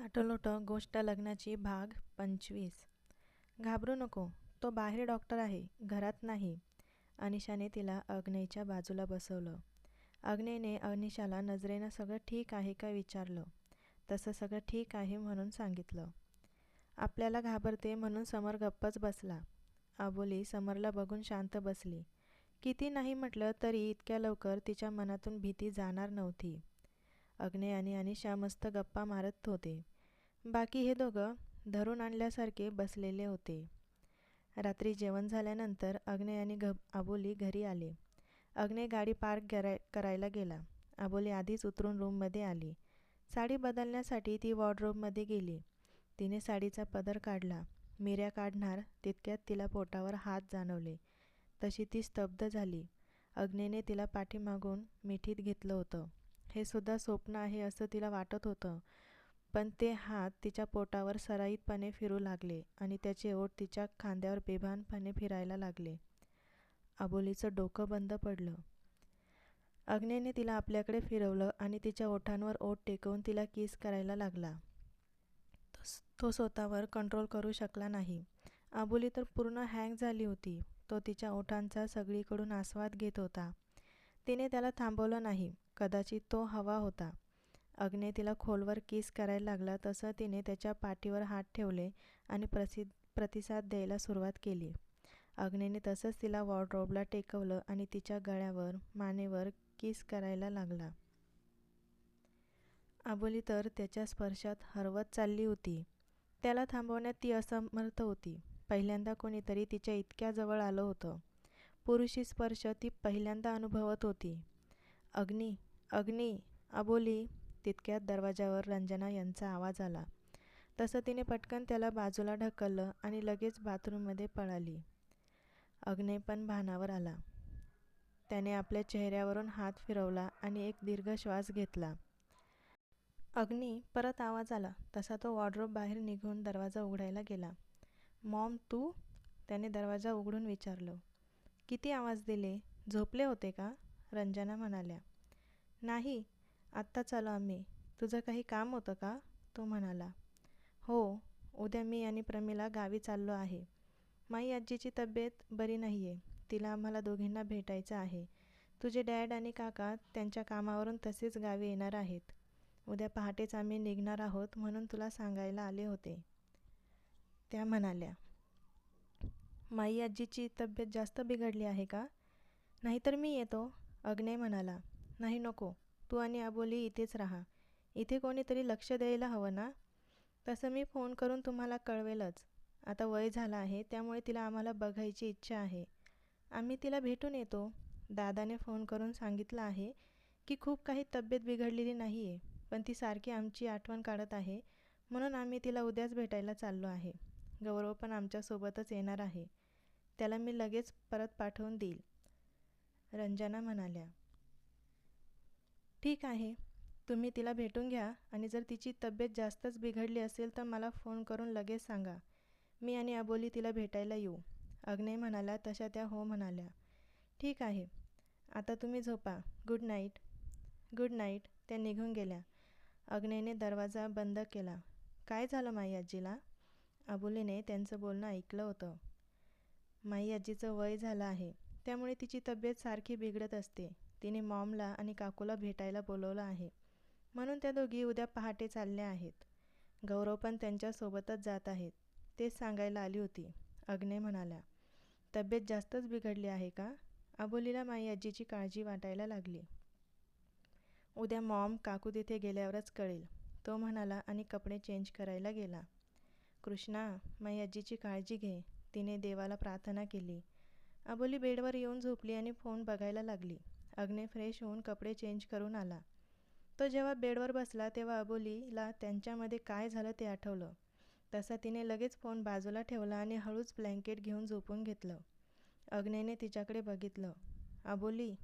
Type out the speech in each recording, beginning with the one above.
साठलोटं गोष्ट लग्नाची भाग पंचवीस. घाबरू नको तो बाहेर डॉक्टर आहे घरात नाही. अनिशाने तिला अग्नेच्या बाजूला बसवलं. अग्नेने अनिशाला नजरेनं सगळं ठीक आहे का विचारलं. तसं सगळं ठीक आहे म्हणून सांगितलं. आपल्याला घाबरते म्हणून समर गप्पच बसला. अबोली समरला बघून शांत बसली. किती नाही म्हटलं तरी इतक्या लवकर तिच्या मनातून भीती जाणार नव्हती. अग्ने आणि अनिशा मस्त गप्पा मारत होते. बाकी हे दोघं धरून आणल्यासारखे बसलेले होते. रात्री जेवण झाल्यानंतर अग्ने आणि घ आबोली घरी आले. अग्ने गाडी पार्क कराय करायला गेला. आबोली आधीच उतरून रूममध्ये आली. साडी बदलण्यासाठी ती वॉर्डरोबमध्ये गेली. तिने साडीचा पदर काढला. मिऱ्या काढणार तितक्यात तिला पोटावर हात जाणवले. तशी ती स्तब्ध झाली. अग्नेने तिला पाठीमागून मिठीत घेतलं होतं. हे सुद्धा स्वप्न आहे असं तिला वाटत होतं. पण ते हात तिच्या पोटावर सराईतपणे फिरू लागले आणि त्याचे ओठ तिच्या खांद्यावर बेभानपणे फिरायला लागले. अबोलीचं डोकं बंद पडलं. अग्नेने तिला आपल्याकडे फिरवलं आणि तिच्या ओठांवर ओठ टेकवून तिला किस करायला लागला. तो स्वतःवर कंट्रोल करू शकला नाही. अबोली तर पूर्ण हँग झाली होती. तो तिच्या ओठांचा सगळीकडून आस्वाद घेत होता. तिने त्याला थांबवलं नाही. कदाचित तो हवा होता. अग्ने तिला खोलवर किस करायला लागला तसं तिने त्याच्या पाठीवर हात ठेवले आणि प्रसिद्ध प्रतिसाद द्यायला सुरुवात केली. अग्नेने तसंच तिला वॉर्ड्रोबला टेकवलं आणि तिच्या गळ्यावर मानेवर किस करायला लागला. आबोली तर त्याच्या स्पर्शात हरवत चालली होती. त्याला थांबवण्यात ती असमर्थ होती. पहिल्यांदा कोणीतरी तिच्या इतक्या जवळ आलं होतं. पुरुषी स्पर्श ती पहिल्यांदा अनुभवत होती. अग्नी अग्नी अबोली तितक्यात दरवाजावर रंजना यांचा आवाज आला. तसं तिने पटकन त्याला बाजूला ढकललं आणि लगेच बाथरूममध्ये पळाली. अग्ने पण भानावर आला. त्याने आपल्या चेहऱ्यावरून हात फिरवला आणि एक दीर्घ श्वास घेतला. अग्नी परत आवाज आला. तसा तो वॉर्ड्रोब बाहेर निघून दरवाजा उघडायला गेला. मॉम तू? त्याने दरवाजा उघडून विचारलं. किती आवाज दिले? झोपले होते का? रंजना म्हणाल्या. नाही आत्ताच आलो आम्ही. तुझं काही काम होतं का? तो म्हणाला. हो उद्या मी आणि प्रमिला गावी चाललो आहे. माई आजीची तब्येत बरी नाही आहे तिला आम्हाला दोघींना भेटायचं आहे. तुझे डॅड आणि काका त्यांच्या कामावरून तसेच गावी येणार आहेत. उद्या पहाटेच आम्ही निघणार आहोत म्हणून तुला सांगायला आले होते. त्या म्हणाल्या. माई आजीची तब्येत जास्त बिघडली आहे का? नाहीतर मी येतो अग्ने म्हणाला. नाही नको. तू आणि अबोली इथेच राहा. इथे कोणीतरी लक्ष द्यायला हवं ना? तसं मी फोन करून तुम्हाला कळवेलच. आता वय झालं आहे त्यामुळे तिला आम्हाला बघायची इच्छा आहे. आम्ही तिला भेटून येतो. दादाने फोन करून सांगितलं आहे की खूप काही तब्येत बिघडलेली नाही आहे पण ती सारखी आमची आठवण काढत आहे म्हणून आम्ही तिला उद्याच भेटायला चाललो आहे. गौरव पण आमच्यासोबतच येणार आहे. त्याला मी लगेच परत पाठवून देईल. रंजना म्हणाल्या. ठीक आहे. तुम्ही तिला भेटून घ्या आणि जर तिची तब्येत जास्तच बिघडली असेल तर मला फोन करून लगेच सांगा. मी आणि अबोली तिला भेटायला येऊ. अग्नेय म्हणाला तशा त्या हो म्हणाल्या. ठीक आहे. आता तुम्ही झोपा. Good night. Good night. त्या निघून गेल्या. अग्नेने दरवाजा बंद केला. काय झालं माई आजीला? अबोलीने त्यांचं बोलणं ऐकलं होतं. माई आजीचं वय झालं आहे. त्यामुळे तिची तब्येत सारखी बिघडत असते. तिने मॉमला आणि काकूला भेटायला बोलवलं आहे. म्हणून त्या दोघी उद्या पहाटे चालल्या आहेत. गौरव पण त्यांच्यासोबतच जात आहेत. तेच सांगायला आली होती. अग्ने म्हणाल्या तब्येत जास्तच बिघडली आहे का? अबोलीला माई आजीची काळजी वाटायला लागली. उद्या मॉम काकू तिथे गेल्यावरच कळेल. तो म्हणाला आणि कपडे चेंज करायला गेला. कृष्णा माई आजीची काळजी घे. तिने देवाला प्रार्थना केली. अबोली बेडवर येऊन झोपली आणि फोन बघायला लागली. अग्ने फ्रेश होऊन कपडे चेंज करून आला. तो जेव्हा बेडवर बसला तेव्हा अबोलीला त्यांच्यामध्ये काय झालं ते आठवलं. तसा तिने लगेच फोन बाजूला ठेवला आणि हळूच ब्लँकेट घेऊन झोपून घेतलं. अग्नेने तिच्याकडे बघितलं. Aboli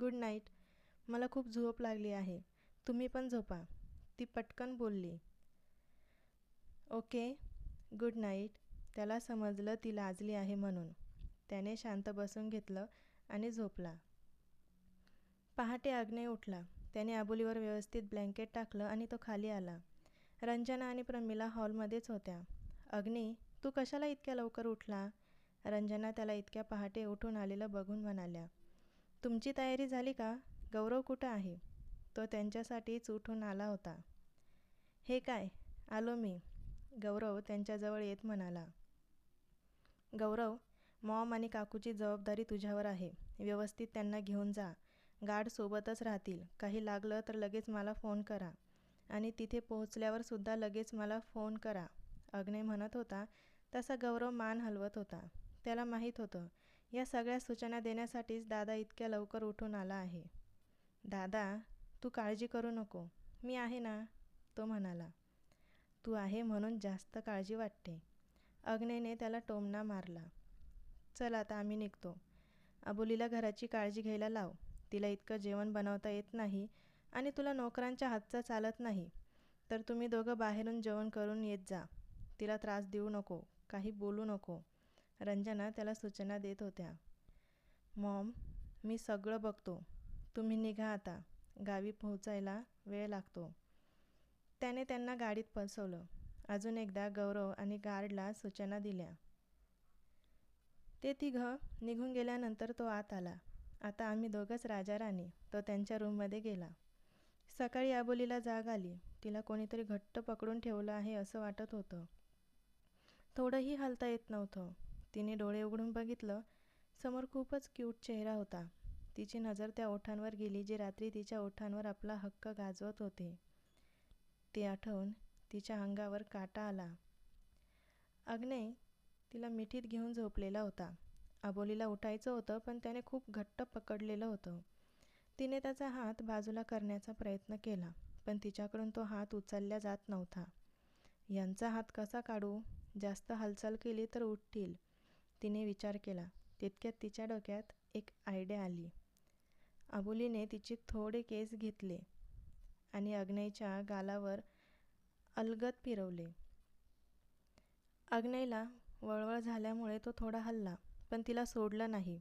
good night. मला खूप झोप लागली आहे. तुम्ही पण झोपा. ती पटकन बोलली. Okay good night. त्याला समजलं ती लाजली आहे म्हणून. त्याने शांत बसून घेतलं आणि झोपला. पहाटे आग्नेय उठला. त्याने आबोलीवर व्यवस्थित ब्लँकेट टाकलं आणि तो खाली आला. रंजना आणि प्रमिला हॉलमध्येच होत्या. अग्नी तू कशाला इतक्या लवकर उठला? रंजना त्याला इतक्या पहाटे उठून आलेलं बघून म्हणाल्या. तुमची तयारी झाली का? गौरव कुठं आहे? तो त्यांच्यासाठीच उठून आला होता. हे काय? आलो मी. गौरव त्यांच्याजवळ येत म्हणाला. गौरव मॉम आणि काकूची जबाबदारी तुझ्यावर आहे. व्यवस्थित त्यांना घेऊन जा. गार्ड सोबतच राहतील. काही लागलं तर लगेच मला फोन करा. आणि तिथे पोहोचल्यावर सुद्धा लगेच मला फोन करा. अग्ने म्हणत होता तसा गौरव मान हलवत होता. त्याला माहीत होतं. या सगळ्या सूचना देण्यासाठीच दादा इतक्या लवकर उठून आला आहे. दादा तू काळजी करू नको. मी आहे ना? तो म्हणाला. तू आहे म्हणून जास्त काळजी वाटते. अग्नेने त्याला टोमणा मारला. चल आता आम्ही निघतो. अबोलीला घराची काळजी घ्यायला लाव. तिला इतकं जेवण बनवता येत नाही आणि तुला नोकरांच्या हातचा चालत नाही. तर तुम्ही दोघं बाहेरून जेवण करून येत जा. तिला त्रास देऊ नको काही बोलू नको. रंजना त्याला सूचना देत होत्या. मॉम मी सगळं बघतो. तुम्ही निघा आता. गावी पोहोचायला वेळ लागतो. त्याने त्यांना गाडीत बसवलं. अजून एकदा गौरव आणि गार्डला सूचना दिल्या. ते तिघं निघून गेल्यानंतर तो आत आला. आता आम्ही दोघंच राजा राणी तो त्यांच्या रूममध्ये गेला. सकाळी आबोलीला जाग आली. तिला कोणीतरी घट्ट पकडून ठेवलं आहे असं वाटत होतं. थोडंही हलता येत नव्हतं. तिने डोळे उघडून बघितलं. समोर खूपच क्यूट चेहरा होता. तिची नजर त्या ओठांवर गेली जे रात्री तिच्या ओठांवर आपला हक्क गाजवत होते. ते आठवून तिच्या अंगावर काटा आला. अग्ने तिला मिठीत घेऊन झोपलेला होता. अबोलीला उठायचं होतं पण त्याने खूप घट्ट पकडलेलं होतं. तिने त्याचा हात बाजूला करण्याचा प्रयत्न केला पण तिच्याकडून तो हात उचलला जात नव्हता. यांचा हात कसा काढू? जास्त हालचाल केली तर उठतील. तिने विचार केला. तितक्यात तिच्या डोक्यात एक आयडिया आली. अबोलीने तिचे थोडे केस घेतले आणि अग्नयच्या गालावर अलगद फिरवले. अग्नयला वळवळ झाल्यामुळे तो थोडा हल्ला. पण तिला सोडलं नाही.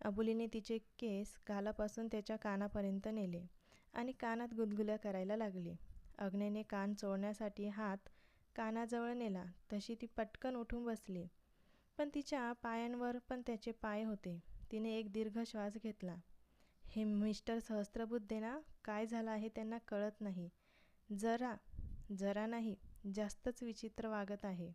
अबुलीने तिचे केस गालापासून त्याच्या कानापर्यंत नेले आणि कानात गुदगुल्या करायला लागली. अग्नेने कान चोळण्यासाठी हात कानाजवळ नेला तशी ती पटकन उठून बसली. पण तिच्या पायांवर पण त्याचे पाय होते. तिने एक दीर्घ श्वास घेतला. हे मिस्टर सहस्त्रबुद्धे ना काय झालं आहे त्यांना कळत नाही. जरा जरा नाही जास्तच विचित्र वागत आहे.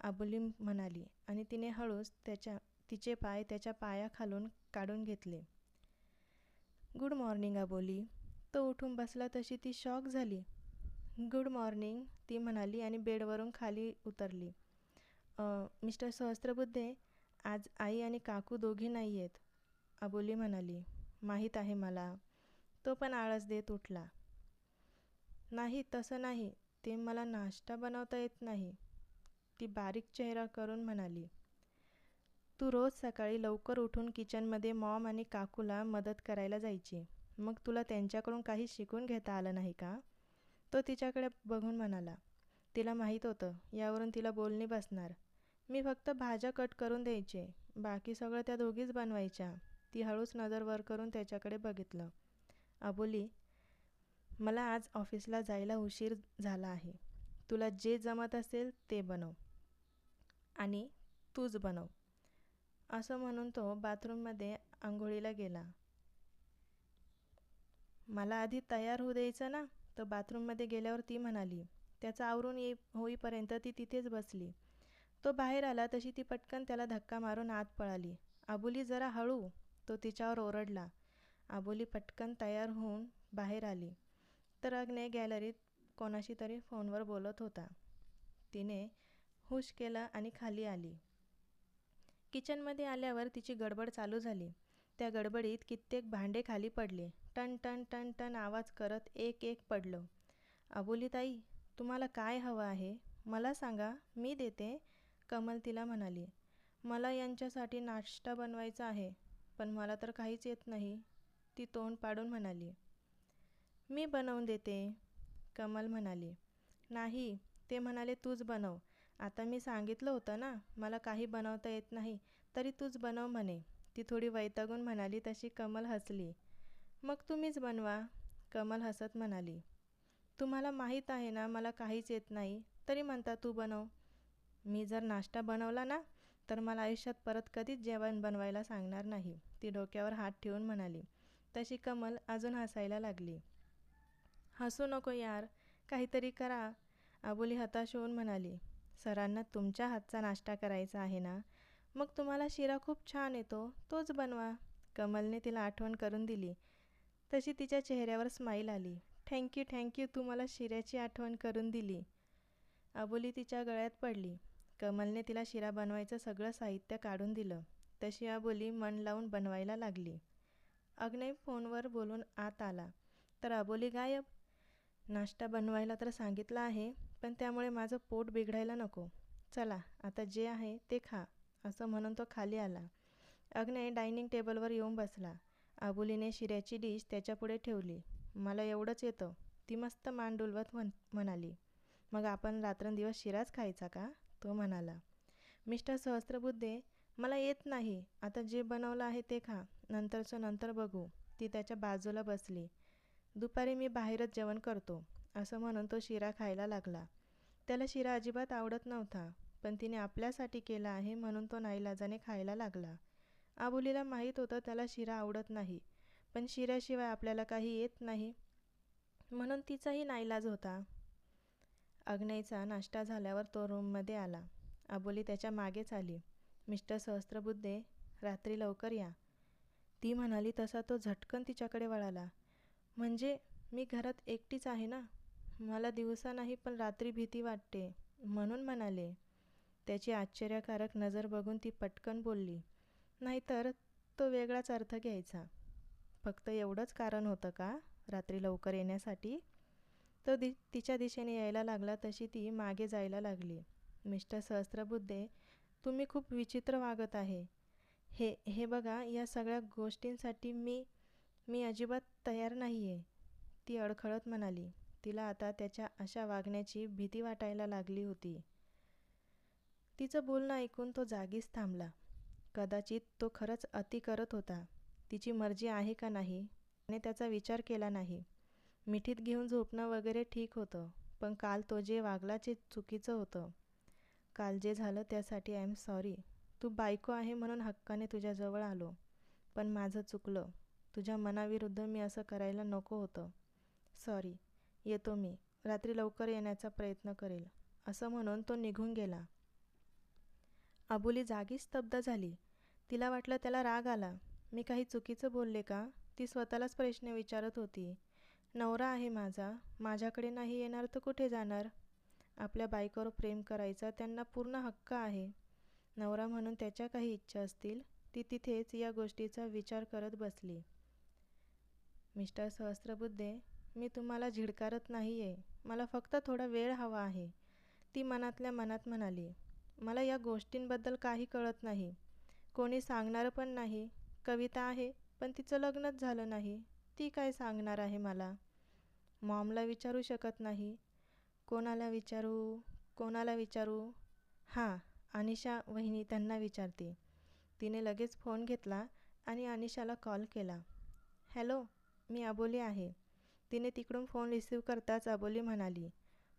अबोली म्हणाली आणि तिने हळूच त्याच्या तिचे पाय त्याच्या पायाखालून काढून घेतले. Good morning Aboli. तो उठून बसला तशी ती शॉक झाली. गुड मॉर्निंग ती म्हणाली आणि बेडवरून खाली उतरली. मिस्टर सहस्त्रबुद्धे आज आई आणि काकू दोघी नाही आहेत अबोली म्हणाली. माहीत आहे मला. तो पण आळस देत उठला. नाही तसं नाही. ते मला नाश्ता बनवता येत नाही. ती बारीक चेहरा करून म्हणाली तू रोज सकाळी लवकर उठून किचनमध्ये मॉम आणि काकूला मदत करायला जायची. मग तुला त्यांच्याकडून काही शिकून घेता आलं नाही का? तो तिच्याकडे बघून म्हणाला तिला माहीत होतं. यावरून तिला बोलणी बसणार. मी फक्त भाज्या कट करून द्यायचे. बाकी सगळं त्या दोघीच बनवायच्या. ती हळूच नजर वर करून त्याच्याकडे बघितलं. अबोली मला आज ऑफिसला जायला उशीर झाला आहे. तुला जे जमत असेल ते बनव. आणि तूच बनव. असं म्हणून तो बाथरूममध्ये आंघोळीला गेला. मला आधी तयार होऊ द्यायचं ना? तर बाथरूममध्ये गेल्यावर ती म्हणाली. त्याचं आवरून ये होईपर्यंत ती तिथेच बसली. तो बाहेर आला तशी ती पटकन त्याला धक्का मारून आत पळाली. आबोली जरा हळू. तो तिच्यावर ओरडला. आबोली पटकन तयार होऊन बाहेर आली. तर अग्ने गॅलरीत कोणाशी तरी फोनवर बोलत होता. तिने हुश केलं आणि खाली आली. किचनमध्ये आल्यावर तिची गडबड चालू झाली. त्या गडबडीत कित्येक भांडे खाली पडले. टन टन टन टन आवाज करत एक एक पडलं. अबोलीताई तुम्हाला काय हवं आहे? मला सांगा मी देते कमल तिला म्हणाली. मला यांच्यासाठी नाश्ता बनवायचा आहे पण मला तर काहीच येत नाही ती तोंड पाडून म्हणाली. मी बनवून देते कमल म्हणाली. नाही ते म्हणाले तूच बनव. आता मी सांगितलं होतं ना मला काही बनवता येत नाही तरी तूच बनव म्हणे. ती थोडी वैतागून म्हणाली तशी कमल हसली. मग तुम्हीच बनवा कमल हसत म्हणाली. तुम्हाला माहीत आहे ना मला काहीच येत नाही तरी म्हणता तू बनव. मी जर नाश्ता बनवला ना तर मला आयुष्यात परत कधीच जेवण बनवायला सांगणार नाही. ती डोक्यावर हात ठेवून म्हणाली. तशी कमल अजून हसायला लागली. हसू नको यार काहीतरी करा अबोली हताश होऊन म्हणाली. सरांना तुमच्या हातचा नाश्ता करायचा आहे ना? मग तुम्हाला शिरा खूप छान येतो तोच बनवा. कमलने तिला आठवण करून दिली. तशी तिच्या चेहऱ्यावर स्माईल आली. थँक्यू थँक्यू तू मला शिऱ्याची आठवण करून दिली. अबोली तिच्या गळ्यात पडली. कमलने तिला शिरा बनवायचं सगळं साहित्य काढून दिलं. तशी अबोली मन लावून बनवायला लागली. अग्नय फोनवर बोलून आत आला. तर अबोली गायब? नाश्ता बनवायला तर सांगितलं आहे. पण त्यामुळे माझं पोट बिघडायला नको. चला आता जे आहे ते खा असं म्हणून तो खाली आला. अग्नय डायनिंग टेबलवर येऊन बसला. आबुलीने शिऱ्याची डिश त्याच्यापुढे ठेवली. मला एवढंच येतं ती मस्त मान डुलवत म्हण म्हणाली. मग आपण रात्रंदिवस शिराच खायचा का? तो म्हणाला. मिस्टर सहस्त्रबुद्धे मला येत नाही. आता जे बनवलं आहे ते खा. नंतरचं नंतर बघू. ती त्याच्या बाजूला बसली. दुपारी मी बाहेरच जेवण करतो. असं म्हणून तो शिरा खायला लागला. त्याला शिरा अजिबात आवडत नव्हता पण तिने आपल्यासाठी केला आहे म्हणून तो नाईलाजाने खायला लागला. आबुलीला माहीत होतं त्याला शिरा आवडत नाही पण शिऱ्याशिवाय आपल्याला काही येत नाही म्हणून तिचाही नाईलाज होता. अग्नयचा नाश्ता झाल्यावर तो रूममध्ये आला. आबोली त्याच्या मागेच आली. मिस्टर सहस्त्रबुद्धे रात्री लवकर या. ती म्हणाली तसा तो झटकन तिच्याकडे वळाला. म्हणजे मी घरात एकटीच आहे ना? मला दिवसा नाही पण रात्री भीती वाटते म्हणून म्हणाले. त्याची आश्चर्यकारक नजर बघून ती पटकन बोलली नाहीतर तो वेगळाच अर्थ घ्यायचा. फक्त एवढंच कारण होतं का रात्री लवकर येण्यासाठी? तो दि तिच्या दिशेने यायला लागला तशी ती मागे जायला लागली. मिस्टर सहस्त्रबुद्धे तुम्ही खूप विचित्र वागत आहे. हे हे बघा या सगळ्या गोष्टींसाठी मी मी अजिबात तयार नाही आहे ती अडखळत म्हणाली. तिला आता त्याच्या अशा वागण्याची भीती वाटायला लागली होती. तिचं बोलणं ऐकून तो जागीच थांबला. कदाचित तो खरंच अति करत होता. तिची मर्जी आहे का नाही? आणि त्याचा विचार केला नाही. मिठीत घेऊन झोपणं वगैरे ठीक होतं पण काल तो जे वागला ते चुकीचं होतं. काल जे झालं त्यासाठी आय एम सॉरी. तू बायको आहे म्हणून हक्काने तुझ्याजवळ आलो. पण माझं चुकलं. तुझ्या मनाविरुद्ध मी असं करायला नको होतं. सॉरी. येतो मी. रात्री लवकर येण्याचा प्रयत्न करेल. असं म्हणून तो निघून गेला. अबुली जागी स्तब्ध झाली. तिला वाटलं त्याला राग आला. मी काही चुकीचं बोलले का? ती स्वतःलाच प्रश्न विचारत होती. नवरा आहे माझा. माझ्याकडे नाही येणार तर कुठे जाणार? आपल्या बायकोवर प्रेम करायचा त्यांना पूर्ण हक्क आहे. नवरा म्हणून त्याच्या काही इच्छा असतील ती तिथेच या गोष्टीचा विचार करत बसली. मिस्टर सहस्त्रबुद्धे मी तुम्हाला झिडकारत नाही आहे मला फक्त थोडा वेळ हवा आहे. ती मनातल्या मनात म्हणाली मला या गोष्टींबद्दल काही कळत नाही. कोणी सांगणारं पण नाही. कविता आहे पण तिचं लग्नच झालं नाही. ती काय सांगणार आहे मला? मॉमला विचारू शकत नाही. कोणाला विचारू? कोणाला विचारू? हां अनिशा वहिनी त्यांना विचारते. तिने लगेच फोन घेतला आणि अनिशाला कॉल केला. हॅलो मी अबोली आहे. तिने तिकडून फोन रिसीव करताच अबोली म्हणाली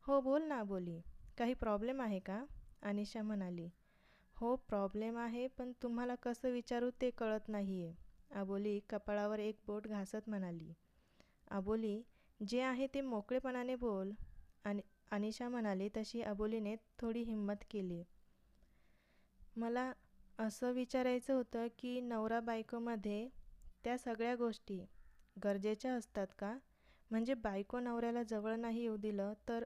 हो बोल ना अबोली काही प्रॉब्लेम आहे का? अनिशा म्हणाली हो प्रॉब्लेम आहे पण तुम्हाला कसं विचारू ते कळत नाही आहे अबोली कपाळावर एक बोट घासत म्हणाली अबोली जे आहे ते मोकळेपणाने बोल. आणि अनिशा म्हणाली तशी अबोलीने थोडी हिंमत केली. मला असं विचारायचं होतं की नवरा बायकोमध्ये त्या सगळ्या गोष्टी गरजेच्या असतात का? म्हणजे बायको नवऱ्याला जवळ नाही येऊ दिलं तर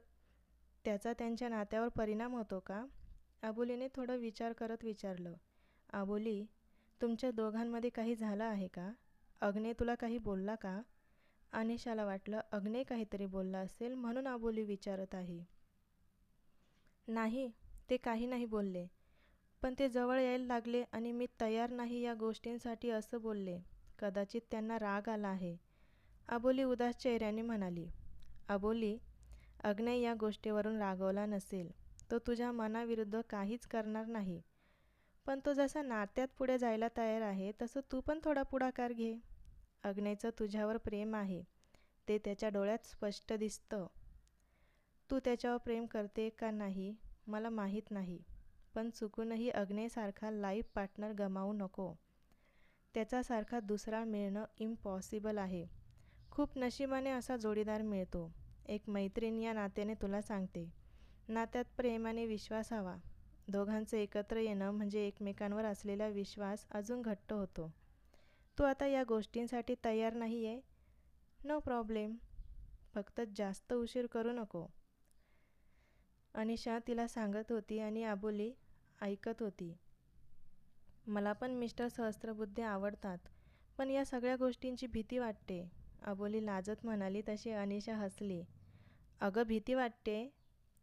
त्याचा त्यांच्या नात्यावर परिणाम होतो का? आबोलीने थोडं विचार करत विचारलं. आबोली तुमच्या दोघांमध्ये काही झालं आहे का? अग्ने तुला काही बोलला का? अनिशाला वाटलं अग्ने काहीतरी बोलला असेल म्हणून आबोली विचारत आहे. नाही ते काही नाही बोलले. पण ते जवळ यायला लागले आणि मी तयार नाही या गोष्टींसाठी असं बोलले. कदाचित त्यांना राग आला आहे. अबोली उदास चेहऱ्याने म्हणाली अबोली अग्नय या गोष्टीवरून रागवला नसेल. तो तुझ्या मनाविरुद्ध काहीच करणार नाही. पण तो जसा नात्यात पुढे जायला तयार आहे तसं तू पण थोडा पुढाकार घे. अग्नेचं तुझ्यावर प्रेम आहे. ते त्याच्या डोळ्यात स्पष्ट दिसतं. तू त्याच्यावर प्रेम करते का नाही मला माहीत नाही. पण चुकूनही अग्नेसारखा लाईफ पार्टनर गमावू नको. त्याच्यासारखा दुसरा मिळणं इम्पॉसिबल आहे. खूप नशिबाने असा जोडीदार मिळतो. एक मैत्रीण या नात्याने तुला सांगते. नात्यात प्रेम आणि विश्वास हवा. दोघांचं एकत्र येणं म्हणजे एकमेकांवर असलेला विश्वास अजून घट्ट होतो. तू आता या गोष्टींसाठी तयार नाही आहे नो प्रॉब्लेम फक्त जास्त उशीर करू नको. अनिशा तिला सांगत होती आणि आबोली ऐकत होती. मला पण मिस्टर सहस्त्रबुद्धे आवडतात पण या सगळ्या गोष्टींची भीती वाटते. अबोली लाजत म्हणाली तशी अनिशा हसली. अगं भीती वाटते.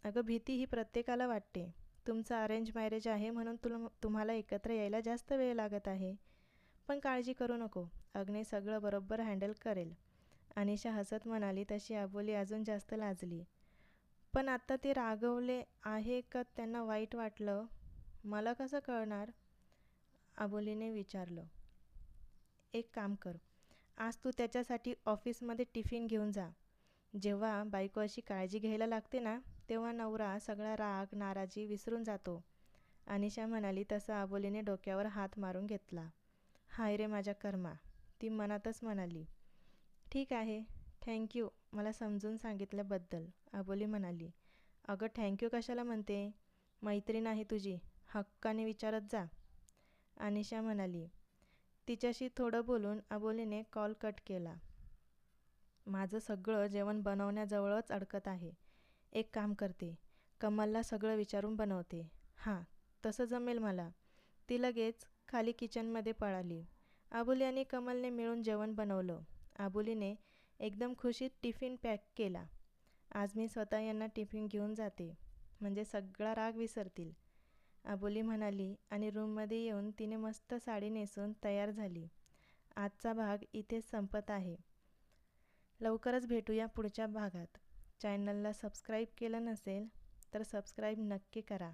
अगं भीती ही प्रत्येकाला वाटते. तुमचं अरेंज मॅरेज आहे म्हणून तुला तुम्हाला एकत्र यायला जास्त वेळ लागत आहे. पण काळजी करू नको. अग्ने सगळं बरोबर हँडल करेल. अनिशा हसत म्हणाली तशी अबोली अजून जास्त लाजली. पण आत्ता ते रागवले आहे का त्यांना वाईट वाटलं? मला कसं कळणार? अबोलीने विचारलं. एक काम कर. आज तू त्याच्यासाठी ऑफिसमध्ये टिफिन घेऊन जा. जेव्हा बायको अशी काळजी घ्यायला लागते ना तेव्हा नवरा सगळा राग नाराजी विसरून जातो. अनिशा म्हणाली तसं आबोलीने डोक्यावर हात मारून घेतला. हाय रे माझ्या कर्मा ती मनातच म्हणाली. ठीक आहे थँक्यू मला समजून सांगितल्याबद्दल आबोली म्हणाली. अगं थँक्यू कशाला म्हणते? मैत्रीण आहे तुझी हक्काने विचारत जा. अनिशा म्हणाली. तिच्याशी थोडं बोलून अबोलीने कॉल कट केला. माझं सगळं जेवण बनवण्याजवळच अडकत आहे. एक काम करते. कमलला सगळं विचारून बनवते. हां तसं जमेल मला. ती लगेच खाली किचनमध्ये पळाली. आबुली आणि कमलने मिळून जेवण बनवलं. आबुलीने एकदम खुशीत टिफिन पॅक केला. आज मी स्वतः यांना टिफिन घेऊन जाते. म्हणजे सगळा राग विसरतील. अबोली म्हणाली आणि रूममध्ये येऊन तिने मस्त साडी नेसून तयार झाली. आजचा भाग इथेच संपत आहे. लवकरच भेटूया पुढच्या भागात. चॅनलला सबस्क्राईब केलं नसेल तर सबस्क्राईब नक्की करा.